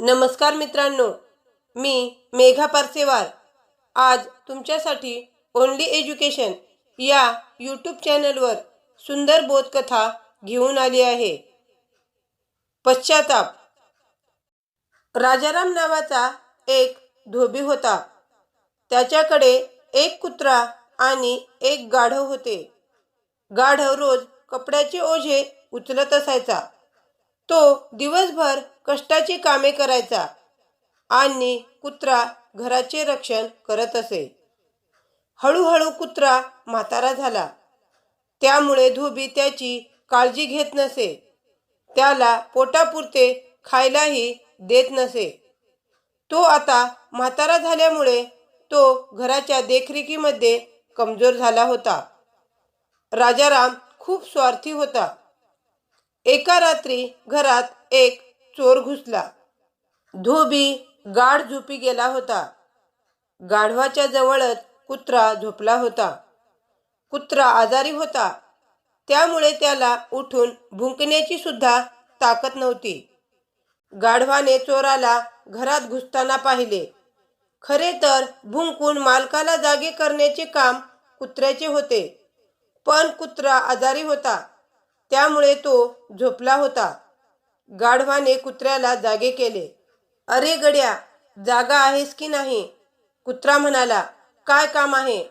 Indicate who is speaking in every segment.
Speaker 1: नमस्कार मित्रांनो मी मेघा पारसेवार. आज तुमच्यासाठी ओनली एज्युकेशन या यूट्यूब चॅनलवर सुंदर बोधकथा घेऊन आली आहे. पश्चाताप. राजाराम नावाचा एक धोबी होता. त्याच्याकडे एक कुत्रा आणि एक गाढव होते. गाढव रोज कपड्याचे ओझे उचलत असायचा. तो दिवसभर कष्टाची कामे करायचा आणि कुत्रा घराचे रक्षण करत असे. हळूहळू कुत्रा म्हातारा झाला. त्यामुळे धोबी त्याची काळजी घेत नसे. त्याला पोटापुरते खायलाही देत नसे. तो आता म्हातारा झाल्यामुळे तो घराच्या देखरेखीमध्ये कमजोर झाला होता. राजाराम खूप स्वार्थी होता. एका रात्री घरात एक चोर घुसला. धोबी गाढ झोपी गेला होता. गाढवाच्या जवळच कुत्रा झोपला होता. कुत्रा आजारी होता. त्यामुळे त्याला उठून भुंकण्याची सुद्धा ताकद नव्हती. गाढवाने चोराला घरात घुसताना पाहिले. खरे तर भुंकून मालकाला जागे करण्याचे काम कुत्र्याचे होते. पण कुत्रा आजारी होता. त्यामुळे तो झोपला होता. गाढवाने कुत्र्याला जागे केले. अरे गड्या जागा आहेस की नाही? कुत्रा म्हणाला. काय काम आहे?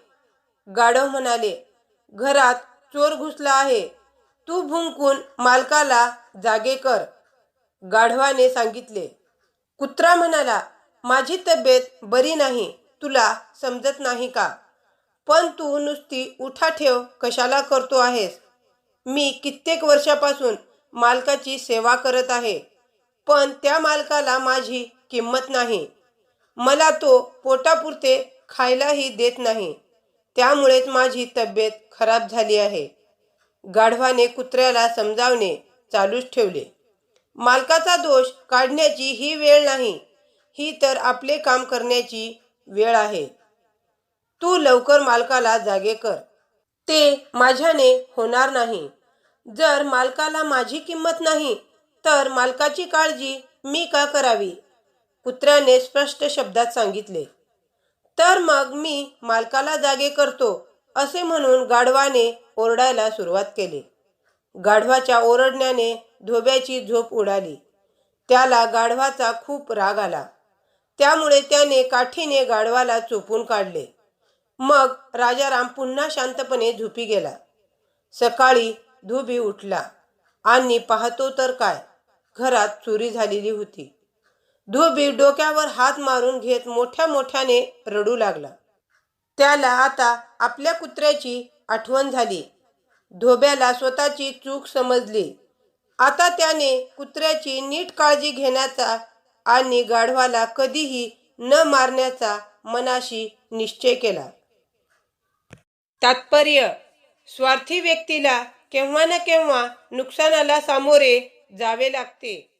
Speaker 1: गाढव म्हणाले. घरात चोर घुसला आहे. तू भुंकून मालकाला जागे कर. गाढवाने सांगितले. कुत्रा म्हणाला. माझी तब्येत बरी नाही. तुला समजत नाही का? पण तू नुसती उठा ठेव कशाला करतो आहेस? मी कित्येक वर्षापासून मालकाची सेवा करत आहे पण त्या मालकाला माझी किंमत नाही. मला तो पोटापुरते खायलाही देत नाही. त्यामुळेच माझी तब्येत खराब झाली आहे. गाढवाने कुत्र्याला समजावणे चालूच ठेवले. मालकाचा दोष काढण्याची ही वेळ नाही. ही तर आपले काम करण्याची वेळ आहे. तू लवकर मालकाला जागे कर. ते माझ्याने होणार नाही. जर मालकाला माझी किंमत नाही तर मालकाची काळजी मी का करावी? कुत्र्याने स्पष्ट शब्दात सांगितले. तर मग मी मालकाला जागे करतो असे म्हणून गाढवाने ओरडायला सुरुवात केली. गाढवाच्या ओरडण्याने धोब्याची झोप उडाली. त्याला गाढवाचा खूप राग आला. त्यामुळे त्याने काठीने गाढवाला चोपून काढले. मग राजाराम पुन्हा शांतपणे झोपी गेला. सकाळी धुबी उठला. आणि पाहतो तर काय? घरात चोरी झालेली होती. धुबी डोक्यावर हात मारून घेत मोठ्या मोठ्याने रडू लागला. त्याला आता आपल्या कुत्र्याची आठवण झाली. धोब्याला स्वतःची चूक समजली. आता त्याने कुत्र्याची नीट काळजी घेण्याचा आणि गाढवाला कधीही न मारण्याचा मनाशी निश्चय केला. तात्पर्य स्वार्थी व्यक्तीला केव्हा ना केव्हा नुकसानाला सामोरे जावे लागते.